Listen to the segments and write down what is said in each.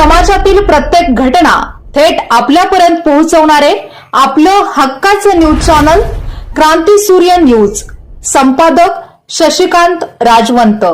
समाजातील प्रत्येक घटना थेट आपल्यापर्यंत पोहोचवणारे आपलं हक्काचं न्यूज चॅनल क्रांती सूर्य न्यूज. संपादक शशिकांत राजवंत.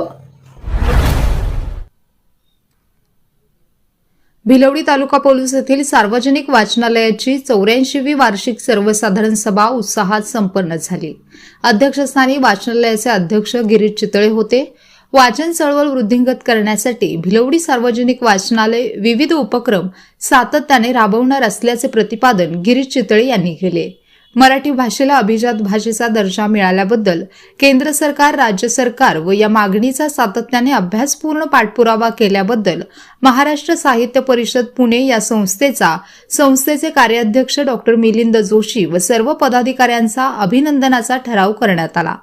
भिलवडी तालुका पोलीस येथील सार्वजनिक वाचनालयाची चौऱ्याऐंशीवी वार्षिक सर्वसाधारण सभा उत्साहात संपन्न झाली. अध्यक्षस्थानी वाचनालयाचे अध्यक्ष गिरीश चितळे होते. वाचन चळवळ वृद्धिंगत करण्यासाठी भिलवडी सार्वजनिक वाचनालय विविध उपक्रम सातत्याने राबवणार असल्याचे प्रतिपादन गिरीश चितळे यांनी केले. मराठी भाषेला अभिजात भाषेचा दर्जा मिळाल्याबद्दल केंद्र सरकार राज्य सरकार व या मागणीचा सातत्याने अभ्यासपूर्ण पाठपुरावा केल्याबद्दल महाराष्ट्र साहित्य परिषद पुणे या संस्थेचा संस्थेचे कार्याध्यक्ष डॉक्टर मिलिंद जोशी व सर्व पदाधिकाऱ्यांचा अभिनंदनाचा ठराव करण्यात आला.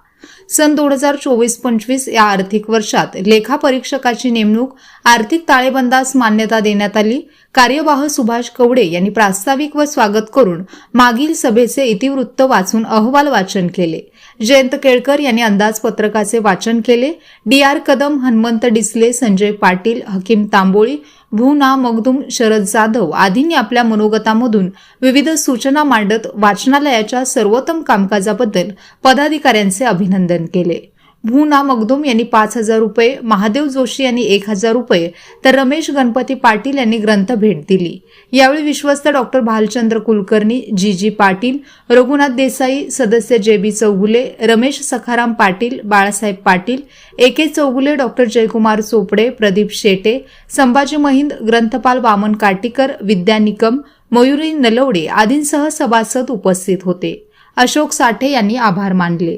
सन दोन हजार चोवीस पंचवीस या आर्थिक वर्षात लेखा परीक्षकाची नेमणूक आर्थिक ताळेबंदास मान्यता देण्यात आली. कार्यवाह सुभाष कवडे यांनी प्रास्ताविक व स्वागत करून मागील सभेचे इतिवृत्त वाचून अहवाल वाचन केले. जयंत केळकर यांनी अंदाजपत्रकाचे वाचन केले. डी आर कदम हनुमंत डिसले संजय पाटील हकीम तांबोळी भूना मगदुम शरद जाधव आदींनी आपल्या मनोगतामधून विविध सूचना मांडत वाचनालयाच्या सर्वोत्तम कामकाजाबद्दल पदाधिकाऱ्यांचे अभिनंदन केले. भूना मगदुम यांनी पाच हजार रुपये महादेव जोशी यांनी एक हजार रुपये तर रमेश गणपती पाटील यांनी ग्रंथ भेट दिली. यावेळी विश्वस्त doctor Bhalchandra Kulkarni G G Patil Raghunath Desai सदस्य J B Chougule Ramesh Sakharam Patil Balasaheb Patil A K Chougule doctor Jaykumar Chopde Pradeep Shete Sambhaji Mahind ग्रंथपाल Vaman Katikar Vidya Nikam Mayuri Nalawade आदींसह सभासद उपस्थित होते. अशोक साठे यांनी आभार मानले.